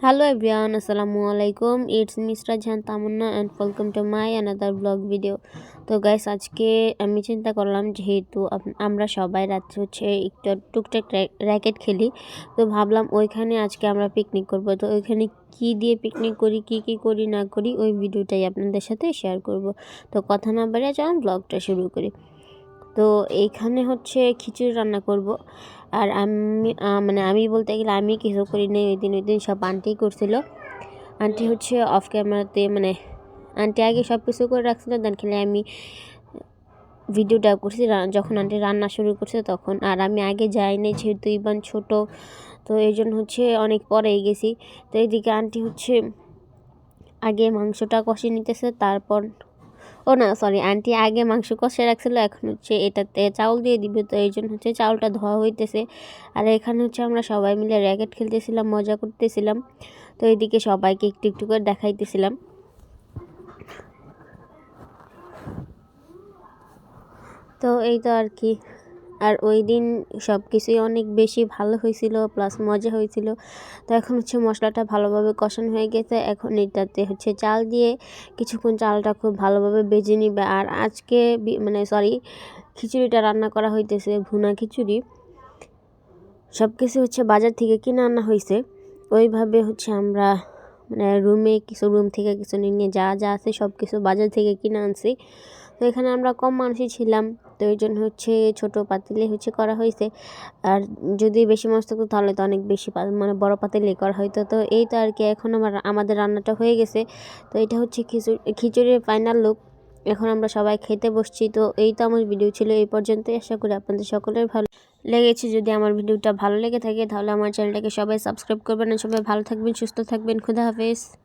Hello everyone, Assalamu alaikum. It's Misra Jahan Tamanna and welcome to my another vlog video. তো guys আজকে আমি চিন্তা করলাম যেহেতু আমরা সবাই রাত্রে হচ্ছে একটু টুকটাক র্যাকেট খেলি তো ভাবলাম ওইখানে আজকে আমরা পিকনিক করব তো ওইখানে কি দিয়ে পিকনিক করি কি কি করি না করি ওই ভিডিওটাই আপনাদের সাথে শেয়ার করব তো কথা না বাড়িয়ে চলুন ব্লগটা শুরু করি তো এইখানে হচ্ছে খিচুড়ি রান্না করব। আর আমি মানে আমি বলতে গেলে আমি কিছু করি নাই ওই দিন ওই দিন সব আন্টি করছিল। আন্টি হচ্ছে অফ ক্যামেরাতে মানে আন্টি আগে সব কিছু করে রাখছিল দেন খেলে আমি ভিডিওটা করছি যখন আন্টি রান্না শুরু করছে তখন। আর আমি আগে যাইনি, যেহেতু ইবান ছোট, তো এই জন্য হচ্ছে অনেক পরেই গেছি। তো এইদিকে আন্টি হচ্ছে আগে মাংসটা কষে নিতেছে, তারপর ও না সরি আন্টি আগে মাংস কষে রাখছিল, এখন হচ্ছে এটাতে চাউল দিয়ে দিবে, তো এই জন্য হচ্ছে চাউলটা ধোয়া হইতেছে। আর এখানে হচ্ছে আমরা সবাই মিলে র্যাকেট খেলতেছিলাম, মজা করতেছিলাম। তো এদিকে সবাইকে একটু একটু করে দেখাইতেছিলাম। তো এই তো আর কি। আর ওই দিন সব কিছুই অনেক বেশি ভালো হয়েছিল প্লাস মজা হয়েছিল। তো এখন হচ্ছে মশলাটা ভালোভাবে কষানো হয়ে গেছে। এখন এটাতে হচ্ছে চাল দিয়ে কিছুক্ষণ চালটা খুব ভালোভাবে বেজে নিবে। আর আজকে মানে সরি খিচুড়িটা রান্না করা হইতেছে ভুনা খিচুড়ি। সব কিছু হচ্ছে বাজার থেকে কিনে আনা হয়েছে ওইভাবে হচ্ছে আমরা মানে রুমে কিছু রুম থেকে কিছু নিয়ে নিয়ে যা যা আছে সব কিছু বাজার থেকে কিনে আনছি। তো এখানে আমরা কম মানুষই ছিলাম। তো এই জন্য হচ্ছে, ছোট পাতিলে হচ্ছে করা হয়েছে। আর যদি বেশি মাছ থাকতো তাহলে তো অনেক বেশি মানে বড় পাতিলে করা হয়তো তো এই তো আর কি, এখন আমার, আমাদের রান্নাটা হয়ে গেছে। তো এটা হচ্ছে খিচুড়ি, খিচুড়ির ফাইনাল লুক এখন আমরা সবাই খেতে বসছি। তো এই তো আমার ভিডিও ছিল এই পর্যন্তই। আশা করি আপনাদের সকলের ভালো লেগেছে। যদি আমার ভিডিওটা ভালো লেগে থাকে তাহলে আমার চ্যানেলটাকে সবাই সাবস্ক্রাইব করবেন। সবাই ভালো থাকবেন, সুস্থ থাকবেন। খুদা হাফেজ।